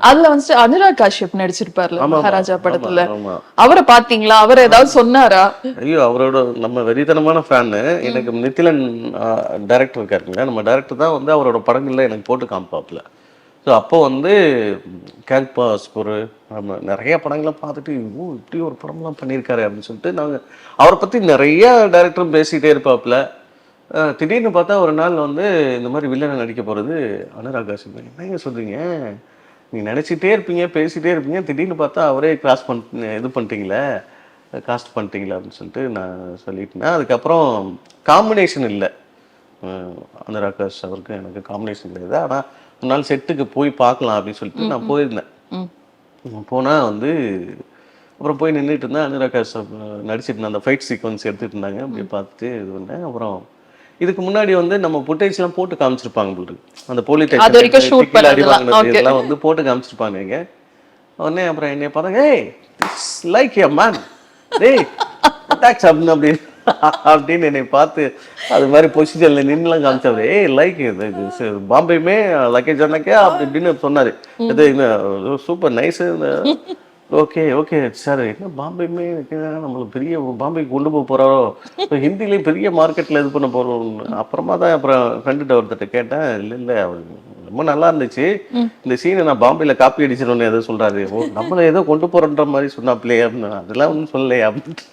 அதுல வந்துட்டு அனுராக் காஷ்யப் நடிச்சிருப்பார்ல மகாராஜா படத்துல. அவரை பாத்தீங்களா? அவர் ஏதாவது சொன்னாரா? ஐயோ அவரோட நம்ம வெறித்தனமான ஃபேனு எனக்கு நித்திலன் டைரக்டர் இருக்காருங்க நம்ம டைரக்டர் தான் வந்து அவரோட படங்கள்ல எனக்கு போட்டு காமிப்பாப்புல ஸோ அப்போ வந்து கேங்க் பாஸ்பூர் நம்ம நிறைய படங்கள்லாம் பார்த்துட்டு ஓ இப்படி ஒரு படம்லாம் பண்ணியிருக்காரு அப்படின்னு சொல்லிட்டு நாங்கள் அவரை பற்றி நிறைய டைரக்டரும் பேசிகிட்டே இருப்பாப்புல திடீர்னு பார்த்தா ஒரு நாள் வந்து இந்த மாதிரி வில்லனை நடிக்க போகிறது அனுராக் காசிப் என்னங்க சொல்கிறீங்க நீங்கள் நினச்சிட்டே இருப்பீங்க பேசிகிட்டே இருப்பீங்க. திடீர்னு பார்த்தா அவரே கிராஸ் பண்ண இது பண்ணிட்டீங்களே காஸ்ட் பண்ணிட்டீங்களா அப்படின்னு சொல்லிட்டு நான் சொல்லிட்டேன். அதுக்கப்புறம் காம்பினேஷன் இல்லை. அனுராகாஷ் அவருக்கு எனக்கு காம்பினேஷன் கிடையாது ஆனால் ஒரு நாள் செட்டுக்கு போய் பார்க்கலாம் அப்படின்னு சொல்லிட்டு நான் போயிருந்தேன். போனால் வந்து அப்புறம் போய் நின்றுட்டு இருந்தேன். அனுராகாஷ் நடிச்சிட்டு இருந்தேன். அந்த ஃபைட் சீக்வன்ஸ் எடுத்துட்டு இருந்தாங்க. அப்படியே பார்த்துட்டு இது பண்ணேன். அப்புறம் இதுக்கு முன்னாடி வந்து நம்ம ஃபுட்டேஜ்லாம் போட்டு காமிச்சிருப்பாங்க போல. அந்த. Okay. இதெல்லாம் வந்து போட்டு காமிச்சிருப்பாங்க உடனே அப்புறம் என்னைய பார்த்தாங்க ஏய் லைக் எ மேன் டேய் அட்டாக்ஸ் அப்படின்னு அப்படி அப்படின்னு என்னை பார்த்து அது மாதிரி பொசிஷன்ல நின்னுலாம் காமிச்சாரு ஏய் லைக் இது பாம்பேமே லக்கேஜ் அண்ணக்கே அப்படி இப்படின்னு சொன்னாரு இது super nice okay okay sir என்ன பாம்பேமே நம்மளுக்கு பெரிய பாம்பேக்கு கொண்டு போக போறாரோ? இப்ப ஹிந்திலேயே பெரிய மார்க்கெட்ல இது பண்ண போறோம். அப்புறமா தான் அப்புறம் ஃப்ரெண்டுகிட்ட ஒருத்தர்ட்ட கேட்டேன். இல்லை இல்லை அவர் ரொம்ப நல்லா இருந்துச்சு. இந்த சீனை நான் பாம்பேல காப்பி அடிச்சிடணும்னு ஏதோ சொல்றாரு. ஓ நம்மள ஏதோ கொண்டு போறோன்ற மாதிரி சொன்னாப்லையே அப்படின்னு. அதெல்லாம் ஒன்றும் சொல்லலையே அப்படின்னு.